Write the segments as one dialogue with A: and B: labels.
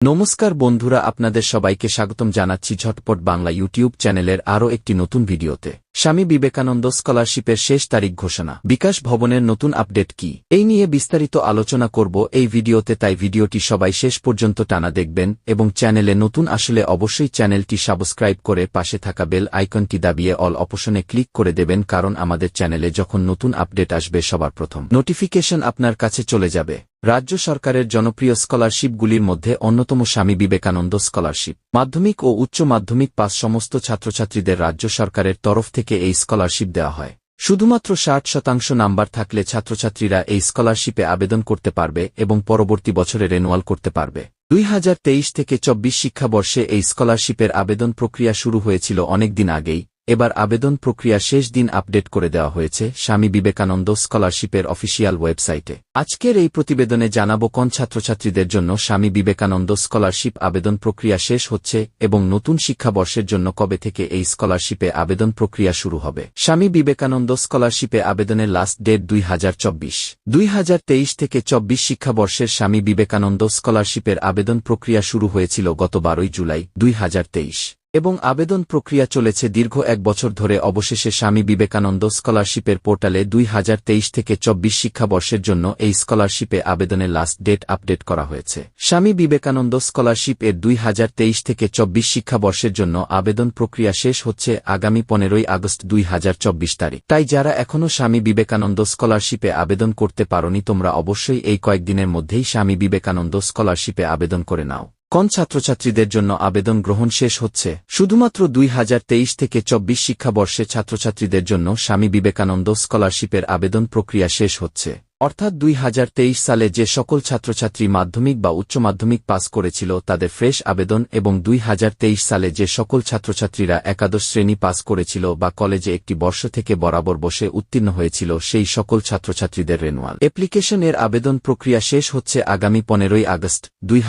A: নমস্কার বন্ধুরা, আপনাদের সবাইকে স্বাগতম জানাচ্ছি ঝটপট বাংলা ইউটিউব চ্যানেলের আরও একটি নতুন ভিডিওতে। স্বামী বিবেকানন্দ স্কলারশিপের শেষ তারিখ ঘোষণা। বিকাশ ভবনের নতুন আপডেট কি? এই নিয়ে বিস্তারিত আলোচনা করব এই ভিডিওতে, তাই ভিডিওটি সবাই শেষ পর্যন্ত টানা দেখবেন এবং চ্যানেলে নতুন আসলে অবশ্যই চ্যানেলটি সাবস্ক্রাইব করে পাশে থাকা বেল আইকনটি দাবিয়ে অল অপশনে ক্লিক করে দেবেন, কারণ আমাদের চ্যানেলে যখন নতুন আপডেট আসবে সবার প্রথম নোটিফিকেশন আপনার কাছে চলে যাবে। রাজ্য সরকারের জনপ্রিয় স্কলারশিপগুলির মধ্যে অন্যতম স্বামী বিবেকানন্দ স্কলারশিপ। মাধ্যমিক ও উচ্চ মাধ্যমিক পাস সমস্ত ছাত্রছাত্রীদের রাজ্য সরকারের তরফ থেকে এই স্কলারশিপ দেওয়া হয়। শুধুমাত্র ষাট শতাংশ নাম্বার থাকলে ছাত্রছাত্রীরা এই স্কলারশিপে আবেদন করতে পারবে এবং পরবর্তী বছরে রেনুয়াল করতে পারবে। দুই হাজার তেইশ থেকে চব্বিশ শিক্ষাবর্ষে এই স্কলারশিপের আবেদন প্রক্রিয়া শুরু হয়েছিল অনেক দিন আগেই। এবার আবেদন প্রক্রিয়া শেষ দিন আপডেট করে দেওয়া হয়েছে স্বামী বিবেকানন্দ স্কলারশিপের অফিসিয়াল ওয়েবসাইটে। আজকের এই প্রতিবেদনে জানাব কোন ছাত্রছাত্রীদের জন্য স্বামী বিবেকানন্দ স্কলারশিপ আবেদন প্রক্রিয়া শেষ হচ্ছে এবং নতুন শিক্ষাবর্ষের জন্য কবে থেকে এই স্কলারশিপে আবেদন প্রক্রিয়া শুরু হবে। স্বামী বিবেকানন্দ স্কলারশিপে আবেদনের লাস্ট ডেট দুই হাজার চব্বিশ। দুই হাজার তেইশ থেকে চব্বিশ শিক্ষাবর্ষের স্বামী বিবেকানন্দ স্কলারশিপের আবেদন প্রক্রিয়া শুরু হয়েছিল গত বারোই জুলাই দুই হাজার তেইশ। এবং আবেদন প্রক্রিয়া চলেছে দীর্ঘ এক বছর ধরে। অবশেষে স্বামী বিবেকানন্দ স্কলারশিপের পোর্টালে দুই হাজার তেইশ থেকে চব্বিশ শিক্ষাবর্ষের জন্য এই স্কলারশিপে আবেদনের লাস্ট ডেট আপডেট করা হয়েছে। স্বামী বিবেকানন্দ স্কলারশিপ এর দুই হাজার তেইশ থেকে চব্বিশ শিক্ষাবর্ষের জন্য আবেদন প্রক্রিয়া শেষ হচ্ছে আগামী পনেরোই আগস্ট দুই হাজার চব্বিশ তারিখ। তাই যারা এখনও স্বামী বিবেকানন্দ স্কলারশিপে আবেদন করতে পারনি, তোমরা অবশ্যই এই কয়েকদিনের মধ্যেই স্বামী বিবেকানন্দ স্কলারশিপে আবেদন করে নাও। কোন ছাত্রছাত্রীদের জন্য আবেদন গ্রহণ শেষ হচ্ছে? শুধুমাত্র দুই হাজার তেইশ থেকে চব্বিশ শিক্ষাবর্ষে ছাত্রছাত্রীদের জন্য স্বামী বিবেকানন্দ স্কলারশিপের আবেদন প্রক্রিয়া শেষ হচ্ছে। অর্থাৎ দুই হাজার তেইশ সালে যে সকল ছাত্রছাত্রী মাধ্যমিক বা উচ্চ মাধ্যমিক পাস করেছিল তাদের ফ্রেশ আবেদন এবং দুই হাজার তেইশ সালে যে সকল ছাত্রছাত্রীরা একাদশ শ্রেণি পাস করেছিল বা কলেজে একটি বর্ষ থেকে বরাবর বসে উত্তীর্ণ হয়েছিল সেই সকল ছাত্রছাত্রীদের রেনুয়াল। অ্যাপ্লিকেশন এর আবেদন প্রক্রিয়া শেষ হচ্ছে আগামী পনেরোই আগস্ট, দুই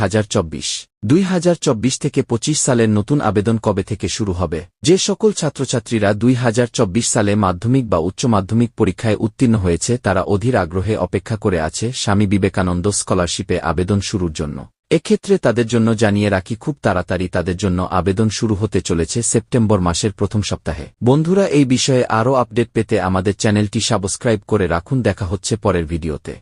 A: দুই হাজার চব্বিশ থেকে পঁচিশ সালের নতুন আবেদন কবে থেকে শুরু হবে? যে সকল ছাত্রছাত্রীরা দুই হাজার চব্বিশ সালে মাধ্যমিক বা উচ্চ মাধ্যমিক পরীক্ষায় উত্তীর্ণ হয়েছে, তারা অধীর আগ্রহে অপেক্ষা করে আছে স্বামী বিবেকানন্দ স্কলারশিপে আবেদন শুরুর জন্য। এক্ষেত্রে তাদের জন্য জানিয়ে রাখি, খুব তাড়াতাড়ি তাদের জন্য আবেদন শুরু হতে চলেছে সেপ্টেম্বর মাসের প্রথম সপ্তাহে। বন্ধুরা, এই বিষয়ে আরও আপডেট পেতে আমাদের চ্যানেলটি সাবস্ক্রাইব করে রাখুন। দেখা হচ্ছে পরের ভিডিওতে।